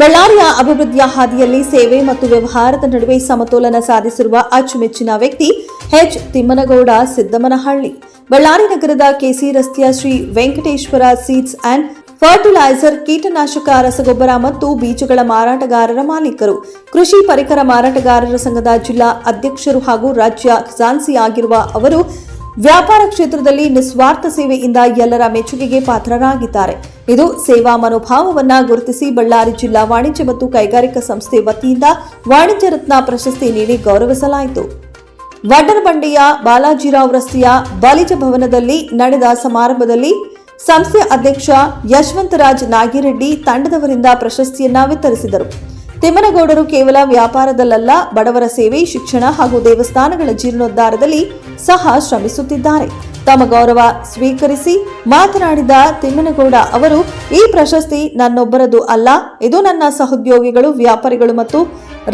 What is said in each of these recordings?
ಬಳ್ಳಾರಿಯ ಅಭಿವೃದ್ಧಿಯ ಹಾದಿಯಲ್ಲಿ ಸೇವೆ ಮತ್ತು ವ್ಯವಹಾರದ ನಡುವೆ ಸಮತೋಲನ ಸಾಧಿಸಿರುವ ಅಚ್ಚುಮೆಚ್ಚಿನ ವ್ಯಕ್ತಿ ಎಚ್ ತಿಮ್ಮನಗೌಡ ಸಿದ್ದಮನಹಳ್ಳಿ ಬಳ್ಳಾರಿ ನಗರದ ಕೆಸಿ ರಸ್ತೆಯ Shri Venkateshwara seeds and fertiliser ಕೀಟನಾಶಕ ರಸಗೊಬ್ಬರ ಮತ್ತು ಬೀಜಗಳ ಮಾರಾಟಗಾರರ ಮಾಲೀಕರು. ಕೃಷಿ ಪರಿಕರ ಮಾರಾಟಗಾರರ ಸಂಘದ ಜಿಲ್ಲಾ ಅಧ್ಯಕ್ಷರು ಹಾಗೂ ರಾಜ್ಯ ಖಜಾನ್ಸಿ ಆಗಿರುವ ಅವರು ವ್ಯಾಪಾರ ಕ್ಷೇತ್ರದಲ್ಲಿ ನಿಸ್ವಾರ್ಥ ಸೇವೆಯಿಂದ ಎಲ್ಲರ ಮೆಚ್ಚುಗೆಗೆ ಪಾತ್ರರಾಗಿದ್ದಾರೆ. ಇದು ಸೇವಾ ಮನೋಭಾವವನ್ನು ಗುರುತಿಸಿ ಬಳ್ಳಾರಿ ಜಿಲ್ಲಾ ವಾಣಿಜ್ಯ ಮತ್ತು ಕೈಗಾರಿಕಾ ಸಂಸ್ಥೆ ವತಿಯಿಂದ ವಾಣಿಜ್ಯ ರತ್ನ ಪ್ರಶಸ್ತಿ ನೀಡಿ ಗೌರವಿಸಲಾಯಿತು. ವಡ್ಡರಬಂಡೆಯ ಬಾಲಾಜಿರಾವ್ ರಸ್ತೆಯ ಬಲಿಜ ಭವನದಲ್ಲಿ ನಡೆದ ಸಮಾರಂಭದಲ್ಲಿ ಸಂಸ್ಥೆ ಅಧ್ಯಕ್ಷ ಯಶವಂತರಾಜ್ ನಾಗಿರೆಡ್ಡಿ ತಂಡದವರಿಂದ ಪ್ರಶಸ್ತಿಯನ್ನ ವಿತರಿಸಿದರು. ತಿಮ್ಮನಗೌಡರು ಕೇವಲ ವ್ಯಾಪಾರದಲ್ಲಲ್ಲ, ಬಡವರ ಸೇವೆ, ಶಿಕ್ಷಣ ಹಾಗೂ ದೇವಸ್ಥಾನಗಳ ಜೀರ್ಣೋದ್ಧಾರದಲ್ಲಿ ಸಹ ಶ್ರಮಿಸುತ್ತಿದ್ದಾರೆ. ತಮ್ಮ ಗೌರವ ಸ್ವೀಕರಿಸಿ ಮಾತನಾಡಿದ ತಿಮ್ಮನಗೌಡ ಅವರು, ಈ ಪ್ರಶಸ್ತಿ ನನ್ನೊಬ್ಬರದು ಅಲ್ಲ, ಇದು ನನ್ನ ಸಹೋದ್ಯೋಗಿಗಳು, ವ್ಯಾಪಾರಿಗಳು ಮತ್ತು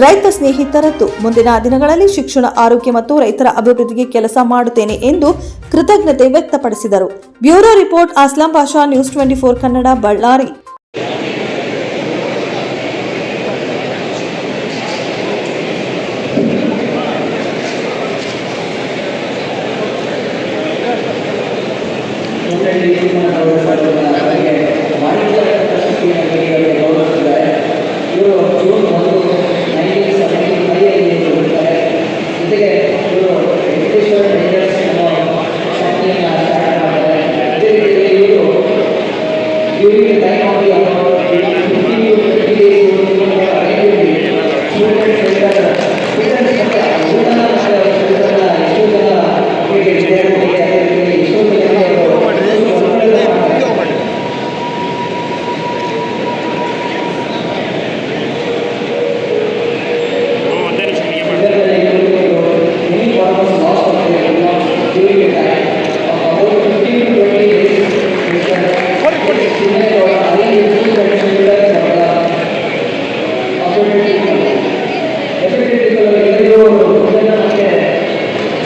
ರೈತ ಸ್ನೇಹಿತರದ್ದು. ಮುಂದಿನ ದಿನಗಳಲ್ಲಿ ಶಿಕ್ಷಣ, ಆರೋಗ್ಯ ಮತ್ತು ರೈತರ ಅಭಿವೃದ್ಧಿಗೆ ಕೆಲಸ ಮಾಡುತ್ತೇನೆ ಎಂದು ಕೃತಜ್ಞತೆ ವ್ಯಕ್ತಪಡಿಸಿದರು. Bureau report Aslam Basha news twenty four Kannada, Ballari. During the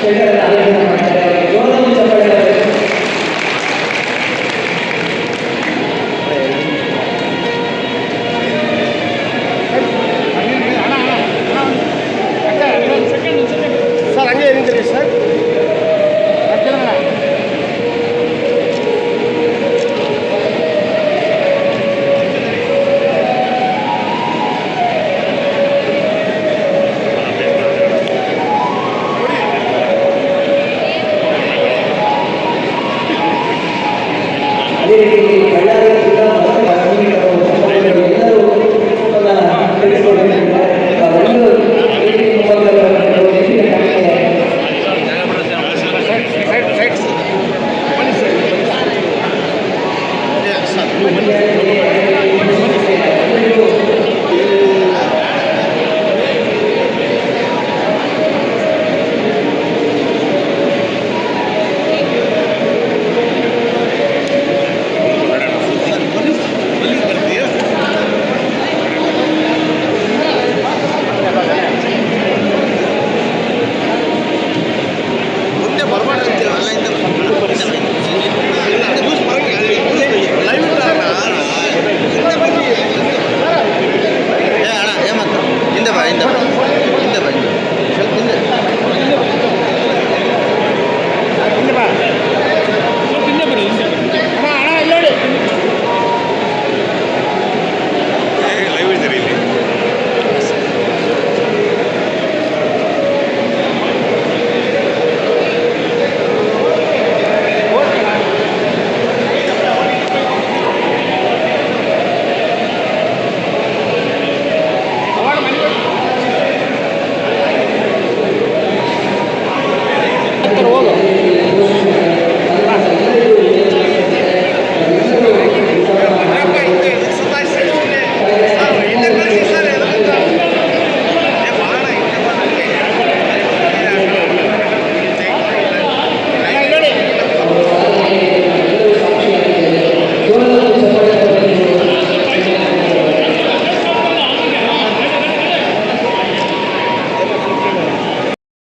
Students